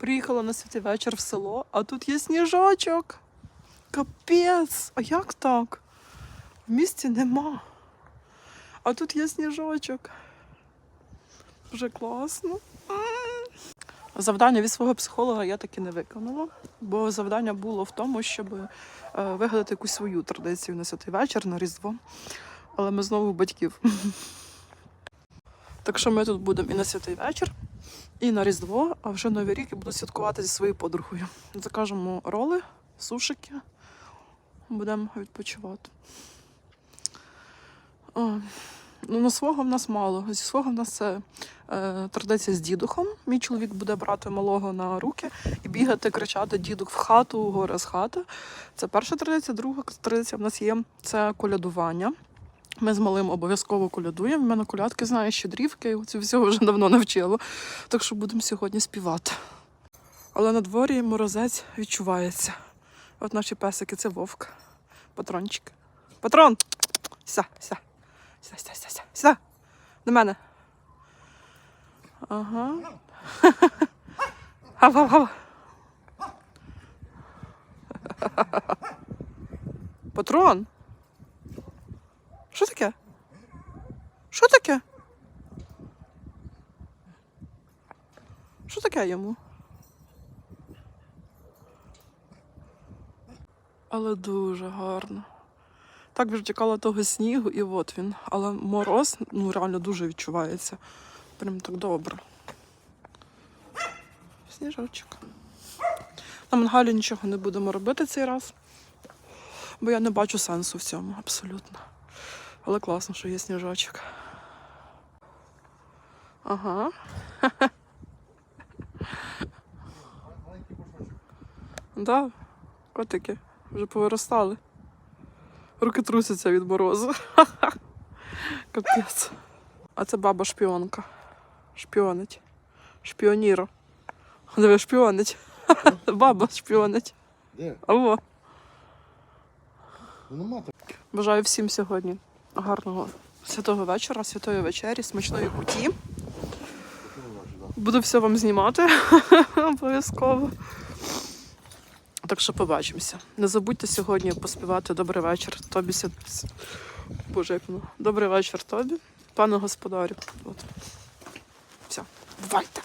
Приїхала на святий вечір в село, а тут є сніжочок. Капець! А як так? В місті нема. А тут є сніжочок. Вже класно. Завдання від свого психолога я таки не виконала, бо завдання було в тому, щоб е, вигадати якусь свою традицію на святий вечір, на Різдво. Але ми знову батьків. Так що ми тут будемо і на святий вечір, і на Різдво, а вже Новий рік я буду святкувати зі своєю подругою. Закажемо роли, сушики, будемо відпочивати. О, ну, на свого в нас мало. Зі свого в нас це е, традиція з дідухом. Мій чоловік буде брати малого на руки і бігати, кричати дідух в хату, горе з хати. Це перша традиція. Друга традиція в нас є це колядування. Ми з малим обов'язково колядуємо. В мене колядки знає, щедрівки, оці всього вже давно навчила. Так що будемо сьогодні співати. Але на дворі морозець відчувається. От наші песики це вовк. Патрончик. Патрон! Ся, ся. Ся, ся, ся, ся. Сюди. До мене. Ага. Гав, гав, гав. Патрон. Що таке? Що таке? Що таке йому? Але дуже гарно. Так вже чекала того снігу, і от він. Але мороз ну, реально дуже відчувається. Прям так добре. Сніжочок. На мангалі нічого не будемо робити цей раз, бо я не бачу сенсу в цьому абсолютно. Але класно, що є сніжочок. Ага. Да, котики вже повиростали. Руки трусяться від морозу. Капець. А це баба шпіонка. Шпіонить. Шпіоніро. Диви, шпіонить. Баба шпіонить. Де? Алло. Ну. Бажаю всім сьогодні гарного святого вечора, святої вечері, смачної куті. Буду все вам знімати обов'язково. Так що побачимося. Не забудьте сьогодні поспівати добрий вечір. Тобі Боже, як воно. Добрий вечір тобі, пане господарю. От. Все, бувайте.